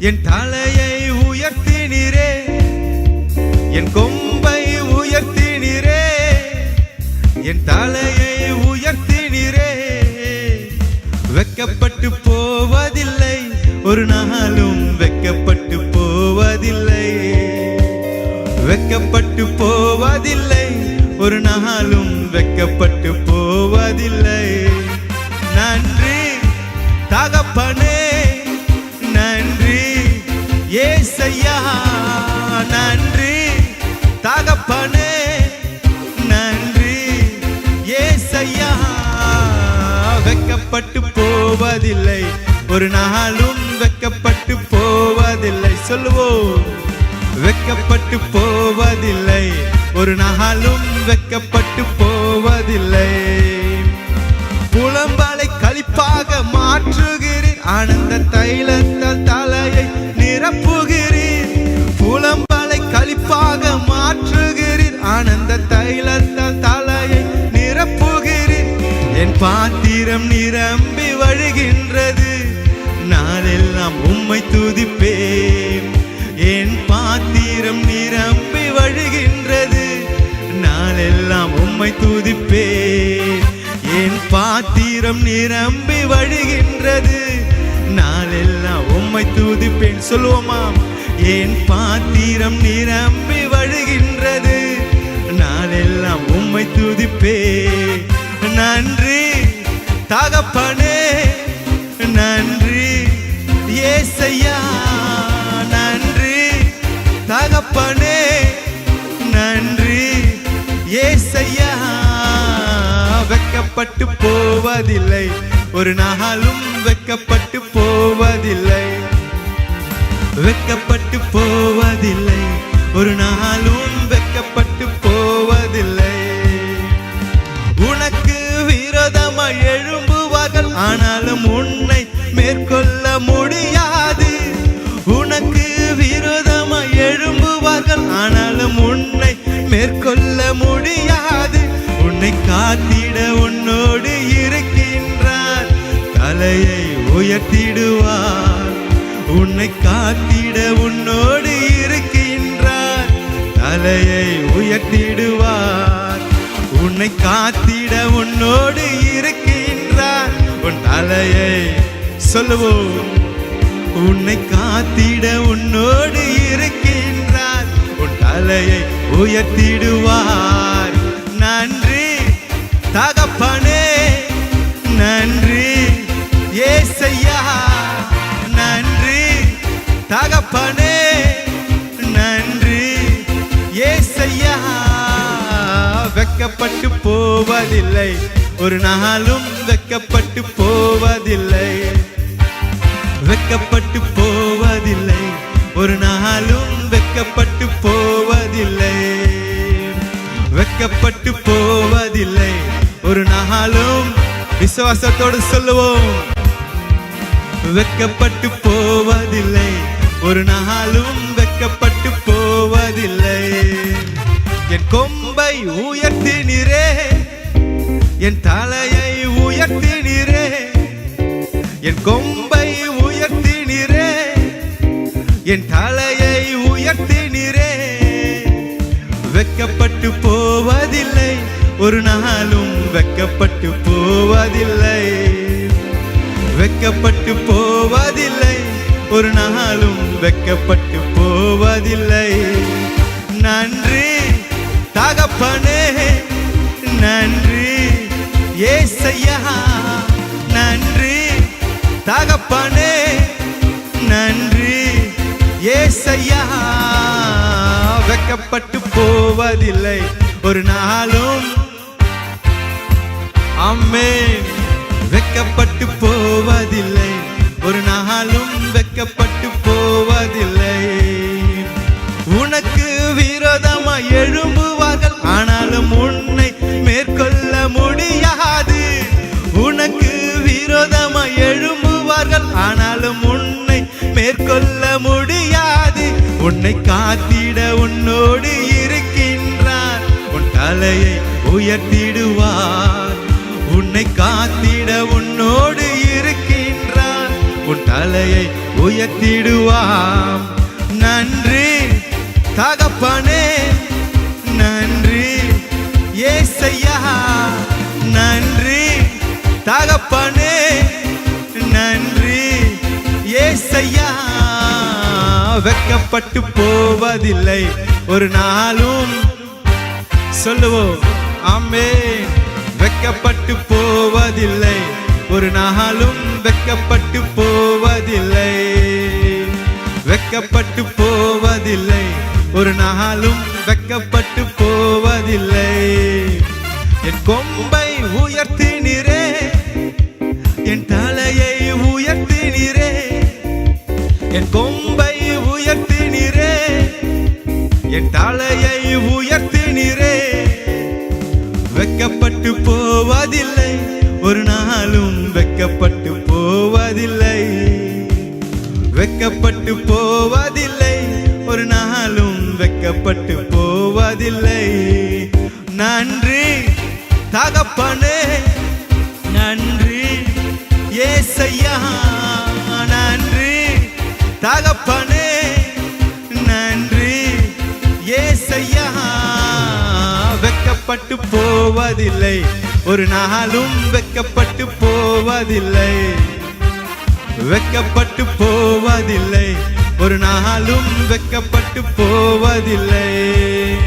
என் தலையை உயர்த்தினீரே. என் கொம்பை உயர்த்தினீரே. என் தலையை உயர்த்தினீரே. வெக்கப்பட்டு போவதில்லை. ஒரு நாளும் வெக்கப்பட்டு போவதில்லை. வெக்கப்பட்டு போவதில்லை. ஒரு நாளும் வெக்கப்பட்டு போவதில்லை. தகப்பனே நன்றி. ஏசையா வெக்கப்பட்டு போவதில்லை. ஒரு நாளும் வெக்கப்பட்டு போவதில்லை. சொல்லுவோம். வெக்கப்பட்டு போவதில்லை. ஒரு நாளும் வெக்கப்பட்டு போவதில்லை. புலம்பாலை கழிப்பாக மாற்றுகிறேன். ஆனந்த தைலத்தால் ஆனந்த தலையை நிரப்புகிறேன். என் பாத்திரம் நிரம்பி வழிகின்றது. நாளெல்லாம் உம்மை துதிப்பேன். என் பாத்திரம் நிரம்பி வழிகின்றது. நாளெல்லாம் உம்மை துதிப்பேன். என் பாத்திரம் நிரம்பி வழிகின்றது. நாளெல்லாம் உம்மை துதிப்பேன். சொல்லுவோமாம். என் பாத்திரம் நிரம்பி வழிகின்றது. துதிப்பேன் நன்றி. தகப்பனே நன்றி. ஏசையா நன்றி. தகப்பனே நன்றி. ஏசையா வெக்கப்பட்டு போவதில்லை. ஒரு நாளும் வெக்கப்பட்டு போவதில்லை. வெக்கப்பட்டு போவதில்லை. ஒரு நாளும் முடியாது. உனக்கு விரோதமா எழும்புவார்கள். ஆனாலும் உன்னை மேற்கொள்ள முடியாது. உன்னை காத்திட உன்னோடு இருக்கின்றார். தலையை உயர்த்திடுவார். உன்னை காத்திட உன்னோடு இருக்கின்றார். தலையை உயர்த்திடுவார். உன்னை காத்திட உன்னோடு இருக்கின்றார். உன் தலையை சொல்லுவோம். உன்னை காத்திட உன்னோடு இருக்கின்றார். உன் தலையை உயர்த்திடுவார். நன்றி தகப்பனே. நன்றி ஏசையா. நன்றி தகப்பனே. நன்றி ஏசையா. வெக்கப்பட்டு போவதில்லை. ஒரு நாளும் வெக்கப்பட்டு போவதில்லை. வெக்கப்பட்டு போவதில்லை. ஒரு நாளும் வெக்கப்பட்டு போவதில்லை. வெக்கப்பட்டு போவதில்லை. ஒரு நாளும் விசுவாசத்தோடு சொல்லுவோம். வெக்கப்பட்டு போவதில்லை. ஒரு நாளும் வெக்கப்பட்டு போவதில்லை. என் கொம்பை உயர்த்தினீரே. என் தலையை உயர்த்தினீரே. என் கொம்பை என் தலையை உயர்த்தினீரே. வெக்கப்பட்டு போவதில்லை. ஒரு நாளும் வெக்கப்பட்டு போவதில்லை. வெக்கப்பட்டு போவதில்லை. ஒரு நாளும் வெக்கப்பட்டு போவதில்லை. நன்றி தகப்பனே. நன்றி ஏசையா நன்றி தகப்பனே. இசையா? வெக்கப்பட்டு போவதில்லை. ஒரு நாளும் அம்மே வெக்கப்பட்டு போவதில்லை. ஒரு நாளும் வெக்கப்பட்டு போவதில்லை. உனக்கு விரோதமா எழும்புவார்கள். ஆனாலும் உன்னை மேற்கொள்ள முடியாது. உனக்கு விரோதமா எழும்புவார்கள். ஆனாலும் உன்னை மேற்கொள்ள முடியாது உன்னை காத்திட உன்னோடு இருக்கின்றார். உன் தலையை உயர்த்திடுவார். உன்னை காத்திட உன்னோடு இருக்கின்றார். உன் தலையை உயர்த்திடுவாம். நன்றி தகப்பனே. நன்றி ஏசையா வெக்கப்பட்டு போவதில்லை. ஒரு நாளும் சொல்லுவோம் ஆமே வெக்கப்பட்டு போவதில்லை. ஒரு நாளும் வெக்கப்பட்டு போவதில்லை. வெக்கப்பட்டு போவதில்லை. ஒரு நாளும் வெக்கப்பட்டு போவதில்லை. என் கொம்பை உயர்த்தினீரே என் தலையை உயர்த்தினீரே. என் கொம்பை உயர்த்தினீரே. என் தலையை உயர்த்தினீரே. வெக்கப்பட்டு போவதில்லை. ஒரு நாளும் வெக்கப்பட்டு போவதில்லை. வெக்கப்பட்டு போவதில்லை. ஒரு நாளும் வெக்கப்பட்டு போவதில்லை. நன்றி தகப்பனே. நன்றி ஏசையா. நன்றி தகப்பனே. வெக்கப்பட்டு போவதில்லை. ஒரு நாளும் வெக்கப்பட்டு போவதில்லை. வெக்கப்பட்டு போவதில்லை. ஒரு நாளும் வெக்கப்பட்டு போவதில்லை.